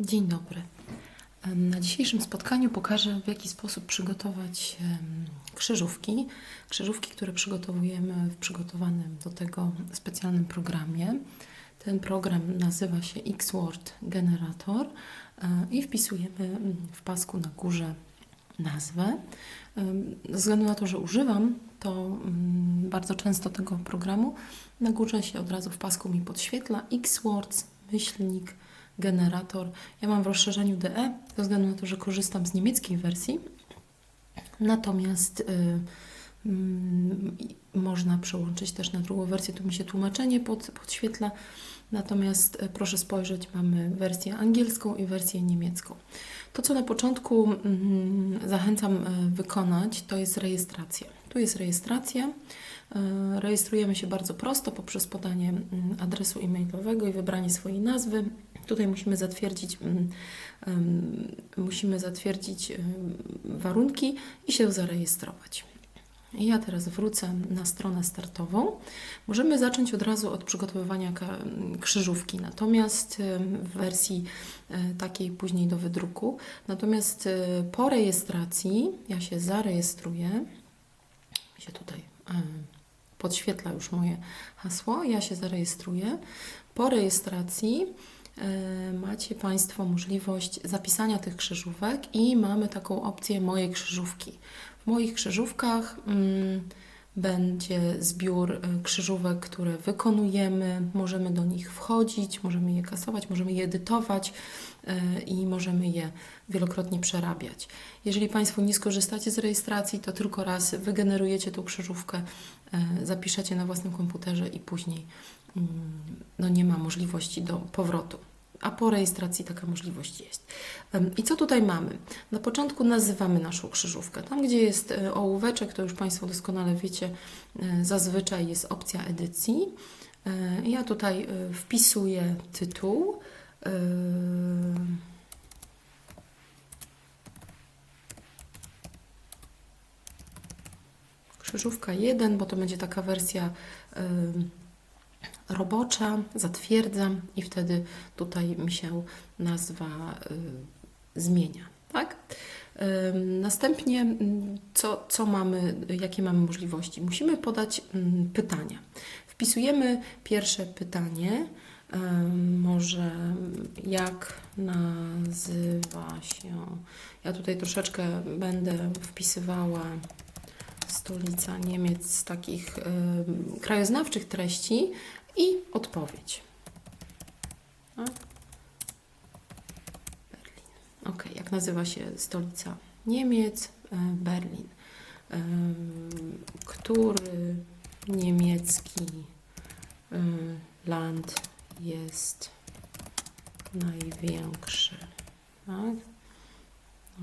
Dzień dobry. Na dzisiejszym spotkaniu pokażę, w jaki sposób przygotować krzyżówki. Krzyżówki, które przygotowujemy w przygotowanym do tego specjalnym programie. Ten program nazywa się Xword Generator e, i wpisujemy w pasku na górze nazwę. Ze względu na to, że używam, to mm, bardzo często tego programu na górze się od razu w pasku mi podświetla Xwords, myślnik, generator. Ja mam w rozszerzeniu DE, ze względu na to, że korzystam z niemieckiej wersji. Natomiast y, i można przełączyć też na drugą wersję, tu mi się tłumaczenie pod, podświetla. Natomiast y, proszę spojrzeć, mamy wersję angielską i wersję niemiecką. To, co na początku mm, zachęcam y, wykonać, to jest rejestracja. Tu jest rejestracja. Y, Rejestrujemy się bardzo prosto poprzez podanie mm, adresu e-mailowego i wybranie swojej nazwy. Tutaj musimy zatwierdzić, mm, musimy zatwierdzić warunki i się zarejestrować. Ja teraz wrócę na stronę startową. Możemy zacząć od razu od przygotowywania krzyżówki, natomiast w wersji e, takiej później do wydruku. Natomiast e, po rejestracji ja się zarejestruję. Się tutaj podświetla już moje hasło. Ja się zarejestruję. Po rejestracji macie Państwo możliwość zapisania tych krzyżówek i mamy taką opcję Moje krzyżówki. W moich krzyżówkach mm, będzie zbiór e, krzyżówek, które wykonujemy. Możemy do nich wchodzić, możemy je kasować, możemy je edytować e, i możemy je wielokrotnie przerabiać. Jeżeli Państwo nie skorzystacie z rejestracji, to tylko raz wygenerujecie tą krzyżówkę, e, zapiszecie na własnym komputerze i później no nie ma możliwości do powrotu. A po rejestracji taka możliwość jest. I co tutaj mamy? Na początku nazywamy naszą krzyżówkę. Tam, gdzie jest e, ołóweczek, to już Państwo doskonale wiecie, e, zazwyczaj jest opcja edycji. E, Ja tutaj wpisuję tytuł. Krzyżówka 1, bo to będzie taka wersja robocza, zatwierdzam i wtedy tutaj mi się nazwa y, zmienia, tak? Następnie mm, co, co mamy, jakie mamy możliwości? Musimy podać mm, pytania. Wpisujemy pierwsze pytanie, może jak nazywa się, ja tutaj troszeczkę będę wpisywała stolica Niemiec z takich krajoznawczych treści i odpowiedź. Berlin. Ok, jak nazywa się stolica Niemiec? E, Berlin. Ym, Który niemiecki y, land jest największy? Tak?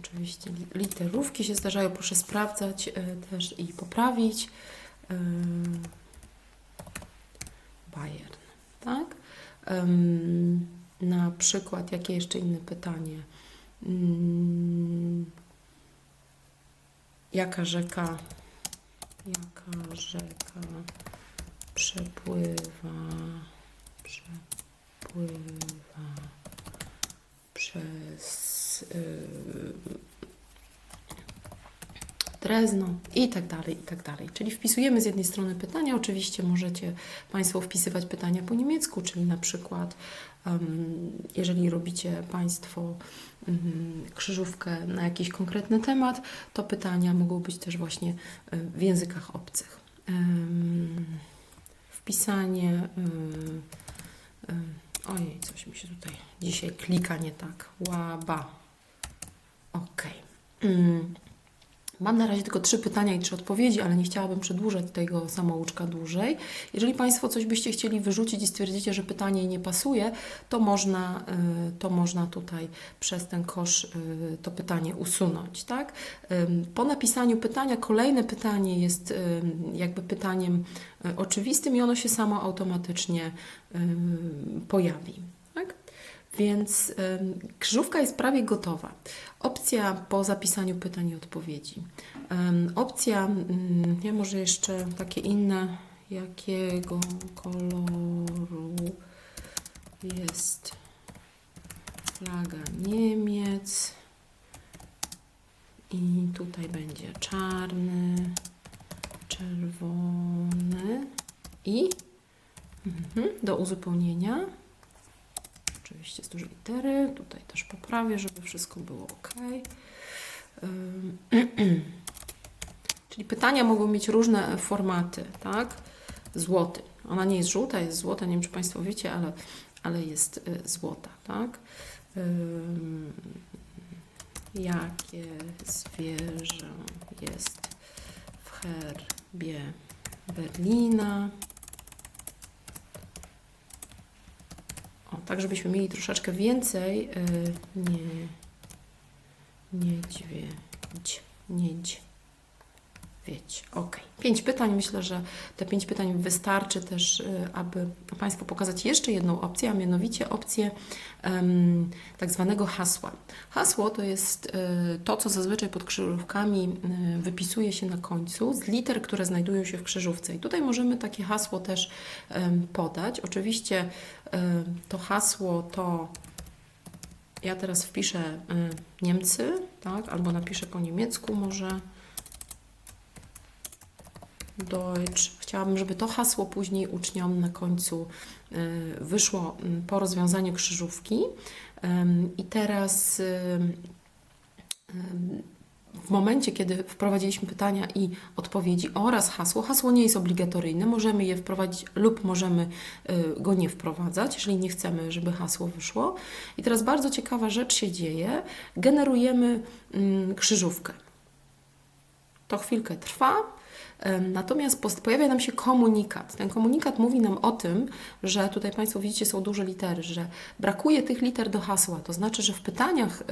Oczywiście li- literówki się zdarzają, proszę sprawdzać e, też i poprawić. Bayern, tak? Em, na przykład, jakie jeszcze inne pytanie? Mm, Jaka rzeka, jaka rzeka przepływa, przepływa przez y, Drezno i tak dalej, i tak dalej. Czyli wpisujemy z jednej strony pytania, oczywiście możecie Państwo wpisywać pytania po niemiecku, czyli na przykład em, jeżeli robicie Państwo mm, krzyżówkę na jakiś konkretny temat, to pytania mogą być też właśnie y, w językach obcych. Em, Wpisanie. y, y, Ojej, coś mi się tutaj dzisiaj klika nie tak. Łaba. Mm. Mam na razie tylko trzy pytania i trzy odpowiedzi, ale nie chciałabym przedłużać tego samouczka dłużej. Jeżeli Państwo coś byście chcieli wyrzucić i stwierdzicie, że pytanie nie pasuje, to można, y, to można tutaj przez ten kosz y, to pytanie usunąć. Tak? Po napisaniu pytania kolejne pytanie jest jakby pytaniem y, oczywistym i ono się samo automatycznie pojawi. Więc krzyżówka jest prawie gotowa. Opcja po zapisaniu pytań i odpowiedzi. Opcja, ym, ja może jeszcze takie inne, jakiego koloru jest flaga Niemiec. I tutaj będzie czarny, czerwony i mhm, do uzupełnienia. Oczywiście z dużej litery. Tutaj też poprawię, żeby wszystko było ok. Czyli pytania mogą mieć różne formaty, tak? Złoty. Ona nie jest żółta, jest złota, nie wiem czy Państwo wiecie, ale, ale jest y, złota, tak? Jakie zwierzę jest w herbie Berlina? Tak żebyśmy mieli troszeczkę więcej. y, Nie, niedźwiedź, niedź. Wieć. Ok. Pięć pytań. Myślę, że te pięć pytań wystarczy też, y, aby Państwu pokazać jeszcze jedną opcję, a mianowicie opcję em, tak zwanego hasła. Hasło to jest y, to, co zazwyczaj pod krzyżówkami y, wypisuje się na końcu z liter, które znajdują się w krzyżówce. I tutaj możemy takie hasło też em, podać. Oczywiście y, to hasło to ja teraz wpiszę y, Niemcy, tak, albo napiszę po niemiecku może. Deutsch. Chciałabym, żeby to hasło później uczniom na końcu y, wyszło mm, po rozwiązaniu krzyżówki. I teraz ym, ym, w momencie, kiedy wprowadziliśmy pytania i odpowiedzi oraz hasło, hasło nie jest obligatoryjne, możemy je wprowadzić lub możemy y, go nie wprowadzać, jeżeli nie chcemy, żeby hasło wyszło. I teraz bardzo ciekawa rzecz się dzieje. Generujemy mm, krzyżówkę. To chwilkę trwa. Natomiast pojawia nam się komunikat. Ten komunikat mówi nam o tym, że tutaj Państwo widzicie, są duże litery, że brakuje tych liter do hasła. To znaczy, że w pytaniach,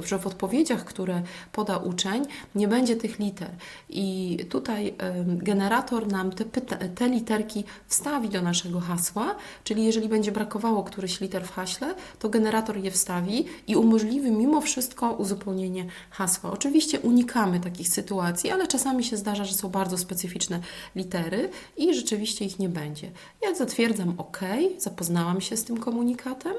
y, że w odpowiedziach, które poda uczeń, nie będzie tych liter. I tutaj generator nam te, te literki wstawi do naszego hasła, czyli jeżeli będzie brakowało któryś liter w haśle, to generator je wstawi i umożliwi mimo wszystko uzupełnienie hasła. Oczywiście unikamy takich sytuacji, ale czasami się zdarza, że są bardzo specyficzne litery i rzeczywiście ich nie będzie. Ja zatwierdzam OK, zapoznałam się z tym komunikatem.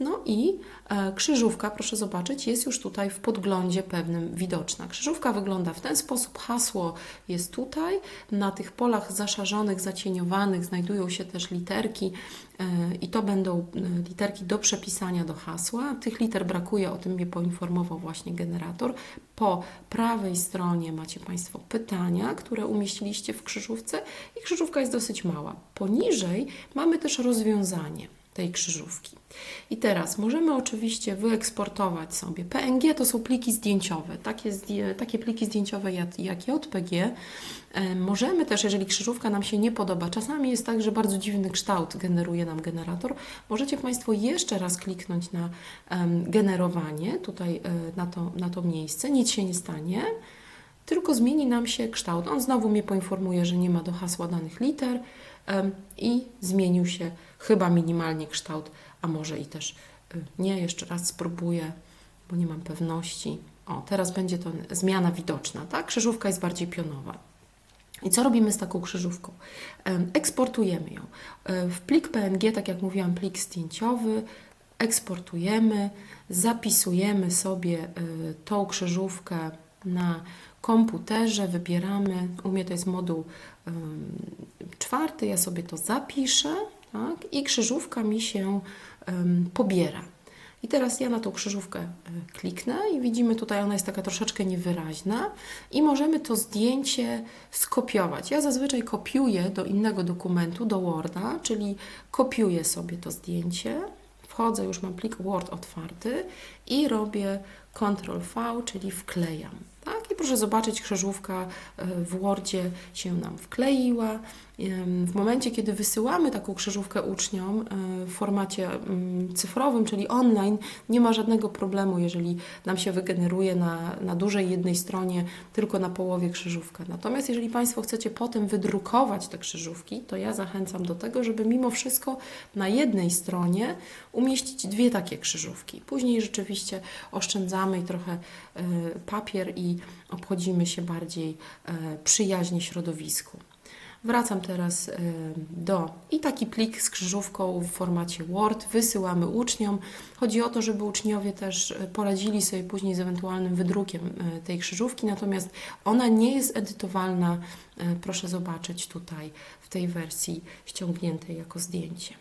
No i e, krzyżówka, proszę zobaczyć, jest już tutaj w podglądzie pewnym widoczna. Krzyżówka wygląda w ten sposób, hasło jest tutaj, na tych polach zaszarzonych, zacieniowanych znajdują się też literki e, i to będą e, literki do przepisania do hasła. Tych liter brakuje, o tym mnie poinformował właśnie generator. Po prawej stronie macie Państwo pytania, które umieściliście w krzyżówce i krzyżówka jest dosyć mała. Poniżej mamy też rozwiązanie tej krzyżówki. I teraz możemy oczywiście wyeksportować sobie. PNG to są pliki zdjęciowe, takie, takie pliki zdjęciowe jak, jak JPG. E, Możemy też, jeżeli krzyżówka nam się nie podoba, czasami jest tak, że bardzo dziwny kształt generuje nam generator, możecie Państwo jeszcze raz kliknąć na generowanie, tutaj e, na to, na to miejsce, nic się nie stanie tylko zmieni nam się kształt. On znowu mnie poinformuje, że nie ma do hasła danych liter i zmienił się chyba minimalnie kształt, a może i też y, nie. Jeszcze raz spróbuję, bo nie mam pewności. O, teraz będzie to zmiana widoczna, tak? Krzyżówka jest bardziej pionowa. I co robimy z taką krzyżówką? Em, Eksportujemy ją. E, W plik PNG, tak jak mówiłam, plik zdjęciowy, eksportujemy, zapisujemy sobie e, tą krzyżówkę na komputerze, wybieramy, u mnie to jest moduł em, czwarty, ja sobie to zapiszę tak? i krzyżówka mi się em, pobiera. I teraz ja na tą krzyżówkę e, kliknę i widzimy tutaj, ona jest taka troszeczkę niewyraźna i możemy to zdjęcie skopiować. Ja zazwyczaj kopiuję do innego dokumentu, do Worda, czyli kopiuję sobie to zdjęcie, wchodzę, już mam plik Word otwarty i robię Ctrl V, czyli wklejam. I proszę zobaczyć, krzyżówka e, w Wordzie się nam wkleiła. W momencie, kiedy wysyłamy taką krzyżówkę uczniom e, w formacie mm, cyfrowym, czyli online, nie ma żadnego problemu, jeżeli nam się wygeneruje na, na dużej jednej stronie tylko na połowie krzyżówkę. Natomiast jeżeli Państwo chcecie potem wydrukować te krzyżówki, to ja zachęcam do tego, żeby mimo wszystko na jednej stronie umieścić dwie takie krzyżówki. Później rzeczywiście oszczędzamy trochę e, papier i obchodzimy się bardziej e, przyjaźnie środowisku. Wracam teraz e, do i taki plik z krzyżówką w formacie Word wysyłamy uczniom. Chodzi o to, żeby uczniowie też e, poradzili sobie później z ewentualnym wydrukiem e, tej krzyżówki, natomiast ona nie jest edytowalna, proszę zobaczyć tutaj w tej wersji ściągniętej jako zdjęcie.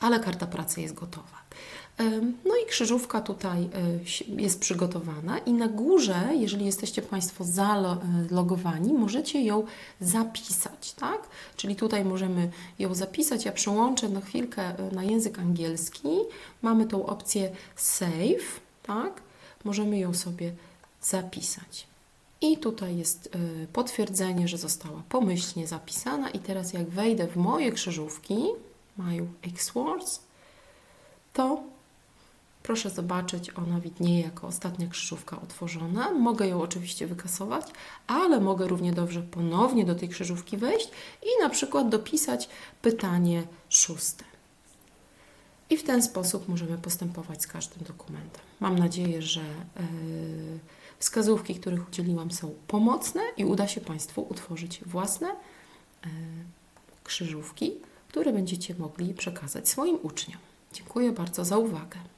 Ale karta pracy jest gotowa. No i krzyżówka tutaj e, jest przygotowana i na górze, jeżeli jesteście Państwo zalogowani, możecie ją zapisać, tak? Czyli tutaj możemy ją zapisać. Ja przełączę na chwilkę e, na język angielski. Mamy tą opcję save, tak? Możemy ją sobie zapisać. I tutaj jest e, potwierdzenie, że została pomyślnie zapisana. I teraz jak wejdę w moje krzyżówki, mają X-Words, to proszę zobaczyć, ona widnieje jako ostatnia krzyżówka otworzona. Mogę ją oczywiście wykasować, ale mogę równie dobrze ponownie do tej krzyżówki wejść i na przykład dopisać pytanie szóste. I w ten sposób możemy postępować z każdym dokumentem. Mam nadzieję, że yy, wskazówki, których udzieliłam, są pomocne i uda się Państwu utworzyć własne yy, krzyżówki, które będziecie mogli przekazać swoim uczniom. Dziękuję bardzo za uwagę.